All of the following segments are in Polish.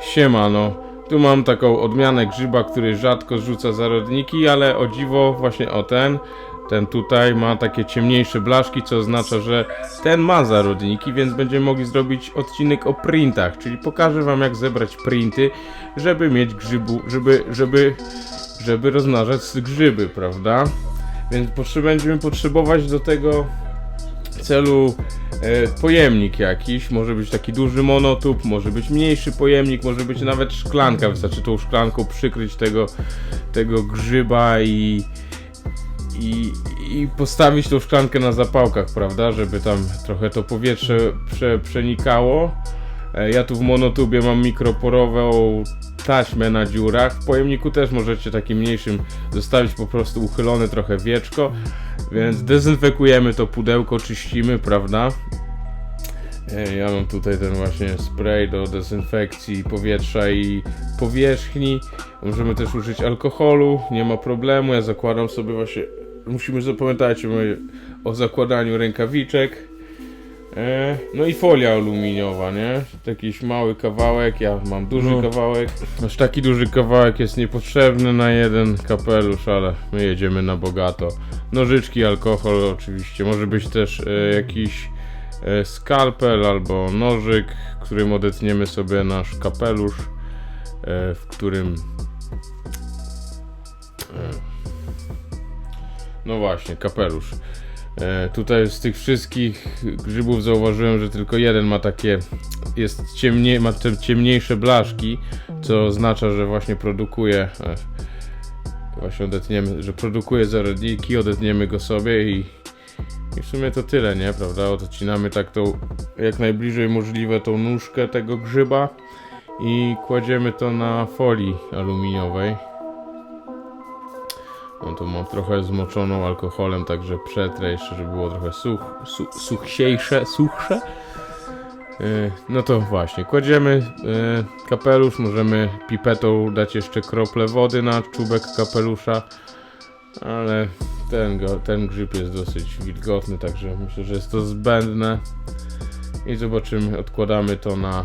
Siemano, tu mam taką odmianę grzyba, który rzadko zrzuca zarodniki, ale o dziwo właśnie o ten, ten tutaj ma takie ciemniejsze blaszki, co oznacza, że ten ma zarodniki, więc będziemy mogli zrobić odcinek o printach, czyli pokażę wam jak zebrać printy, żeby mieć grzybu, żeby, żeby, żeby rozmnażać grzyby, prawda? Więc będziemy potrzebować do tego celu e, pojemnik jakiś, może być taki duży monotub, może być mniejszy pojemnik, może być nawet szklanka, wystarczy tą szklanką przykryć tego, tego grzyba i, i, i postawić tą szklankę na zapałkach, prawda, żeby tam trochę to powietrze prze, przenikało. E, Ja tu w monotubie mam mikroporową taśmę na dziurach. W pojemniku też możecie takim mniejszym zostawić po prostu uchylone trochę wieczko. Więc dezynfekujemy to pudełko, czyścimy, prawda? E, Ja mam tutaj ten właśnie spray do dezynfekcji powietrza i powierzchni. Możemy też użyć alkoholu, nie ma problemu. Ja zakładam sobie właśnie. Musimy zapamiętać o, o zakładaniu rękawiczek. E, No i folia aluminiowa, nie? Jakiś mały kawałek, ja mam duży No. kawałek. Aż taki duży kawałek jest niepotrzebny na jeden kapelusz, ale my jedziemy na bogato. Nożyczki, alkohol oczywiście, może być też e, jakiś e, skalpel albo nożyk, którym odetniemy sobie nasz kapelusz, e, w którym e, no właśnie, kapelusz. E, tutaj z tych wszystkich grzybów zauważyłem, że tylko jeden ma takie, jest ciemnie, ma te ciemniejsze blaszki, co oznacza, że właśnie produkuje, e, właśnie odetniemy, że produkuje zarodniki, odetniemy go sobie i, i w sumie to tyle, nie, prawda? Odcinamy tak tą, jak najbliżej możliwe tą nóżkę tego grzyba i kładziemy to na folii aluminiowej. No to mam trochę zmoczoną alkoholem, także przetrę jeszcze, żeby było trochę such, su, suchsiejsze, suchsze. Yy, No to właśnie, kładziemy yy, kapelusz, możemy pipetą dać jeszcze krople wody na czubek kapelusza, ale ten, ten grzyb jest dosyć wilgotny, także myślę, że jest to zbędne. I zobaczymy, odkładamy to na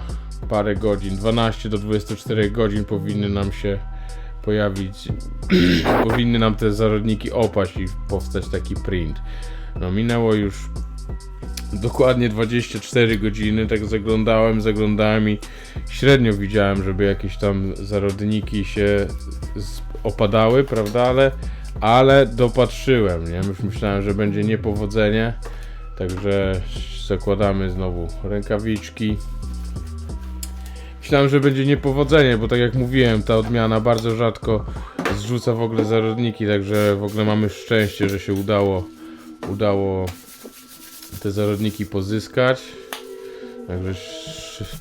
parę godzin, 12 do 24 godzin powinny nam się pojawić, powinny nam te zarodniki opaść i powstać taki print. No minęło już dokładnie 24 godziny, tak zaglądałem, zaglądałem i średnio widziałem, żeby jakieś tam zarodniki się opadały, prawda, ale, ale dopatrzyłem, nie, już myślałem, że będzie niepowodzenie, także zakładamy znowu rękawiczki. Myślałem, że będzie niepowodzenie, bo tak jak mówiłem, ta odmiana bardzo rzadko zrzuca w ogóle zarodniki, także w ogóle mamy szczęście, że się udało, udało te zarodniki pozyskać. Także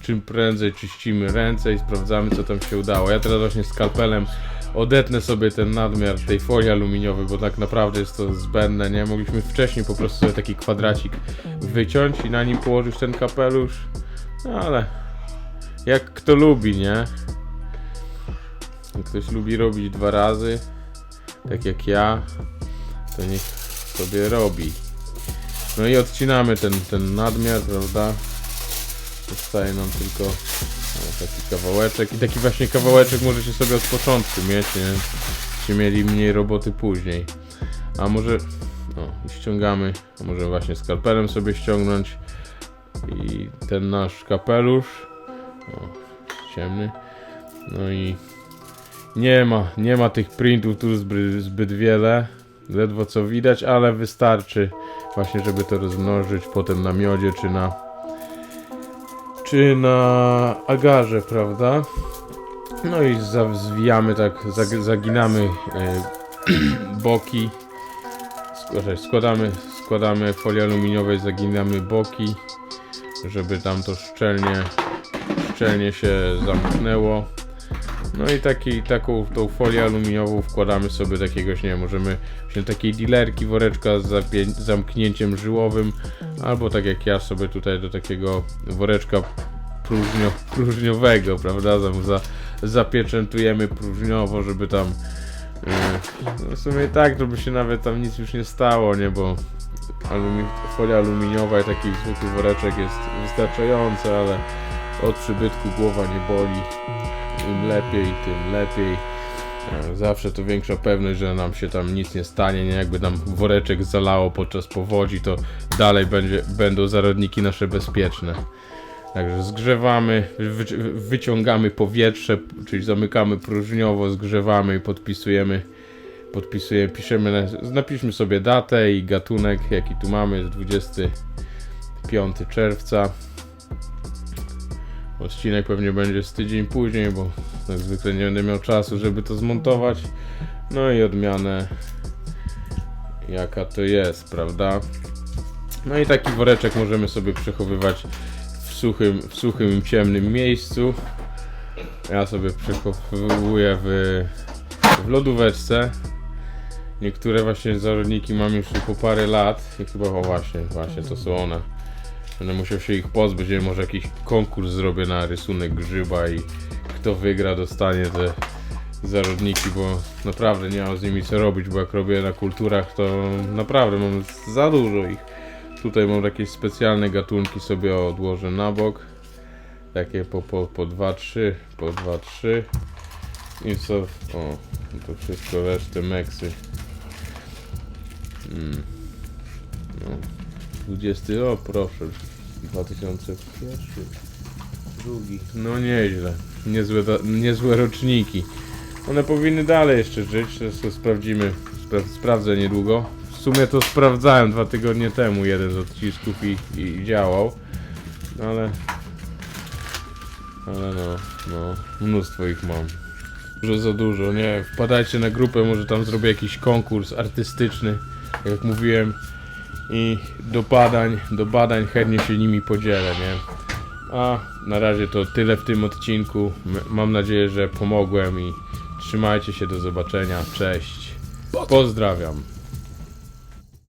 czym prędzej czyścimy ręce i sprawdzamy co tam się udało. Ja teraz właśnie skalpelem odetnę sobie ten nadmiar tej folii aluminiowej, bo tak naprawdę jest to zbędne, nie? Mogliśmy wcześniej po prostu sobie taki kwadracik wyciąć i na nim położyć ten kapelusz, no ale jak kto lubi, nie? Jak ktoś lubi robić dwa razy, tak jak ja, to niech sobie robi. No i odcinamy ten, ten nadmiar, prawda? Zostaje nam tylko o, taki kawałeczek i taki właśnie kawałeczek możecie sobie od początku mieć, nie? Będziecie mieli mniej roboty później. A może, no ściągamy, a może właśnie skalpelem sobie ściągnąć i ten nasz kapelusz, o, ciemny, no i nie ma, nie ma tych printów tu zbyt, zbyt wiele, ledwo co widać, ale wystarczy właśnie, żeby to rozmnożyć potem na miodzie czy na czy na agarze, prawda? No i zwijamy tak, zag- zaginamy e, boki, Sk- składamy, składamy folię aluminiowej, zaginamy boki, żeby tam to szczelnie, szczelnie się zamknęło. No i taki, taką tą folię aluminiową wkładamy sobie do jakiegoś, nie wiem, możemy wziąć takiej dealerki, woreczka z zamknięciem żyłowym, albo tak jak ja sobie tutaj do takiego woreczka próżnio, próżniowego, prawda, za, za, zapieczętujemy próżniowo, żeby tam Yy, No w sumie tak, żeby się nawet tam nic już nie stało, nie, bo alumi folia aluminiowa i taki zwykły woreczek jest wystarczający, ale od przybytku głowa nie boli. Im lepiej, tym lepiej. E, Zawsze to większa pewność, że nam się tam nic nie stanie, nie jakby nam woreczek zalało podczas powodzi, to dalej będzie, będą zarodniki nasze bezpieczne. Także zgrzewamy, wy, wyciągamy powietrze, czyli zamykamy próżniowo, zgrzewamy i podpisujemy. Podpisujemy, piszemy, na- napiszmy sobie datę i gatunek, jaki tu mamy, jest 25 czerwca. Odcinek pewnie będzie z tydzień później, bo jak zwykle nie będę miał czasu, żeby to zmontować. No i odmianę, jaka to jest, prawda? No i taki woreczek możemy sobie przechowywać w suchym, w suchym ciemnym miejscu. Ja sobie przechowuję w, w lodóweczce. Niektóre właśnie zarodniki mam już po parę lat i chyba o właśnie, właśnie to są one. Będę musiał się ich pozbyć, nie może jakiś konkurs zrobię na rysunek grzyba i kto wygra dostanie te zarodniki, bo naprawdę nie mam z nimi co robić, bo jak robię na kulturach to naprawdę mam za dużo ich. Tutaj mam jakieś specjalne gatunki sobie odłożę na bok. Takie po, po, po 2-3, po 2-3 i co? O, to wszystko resztę meksy. Mm. No. 20, o proszę, 2001, drugi. No nieźle, niezłe, niezłe roczniki. One powinny dalej jeszcze żyć, to sprawdzimy, spra sprawdzę niedługo. W sumie to sprawdzałem dwa tygodnie temu jeden z odcisków i, i działał, no ale, ale no, no, mnóstwo ich mam. Dużo za dużo, nie, wpadajcie na grupę, może tam zrobię jakiś konkurs artystyczny, jak mówiłem, i do badań, do badań chętnie się nimi podzielę, nie? A na razie to tyle w tym odcinku. Mam nadzieję, że pomogłem i trzymajcie się do zobaczenia. Cześć. Pozdrawiam.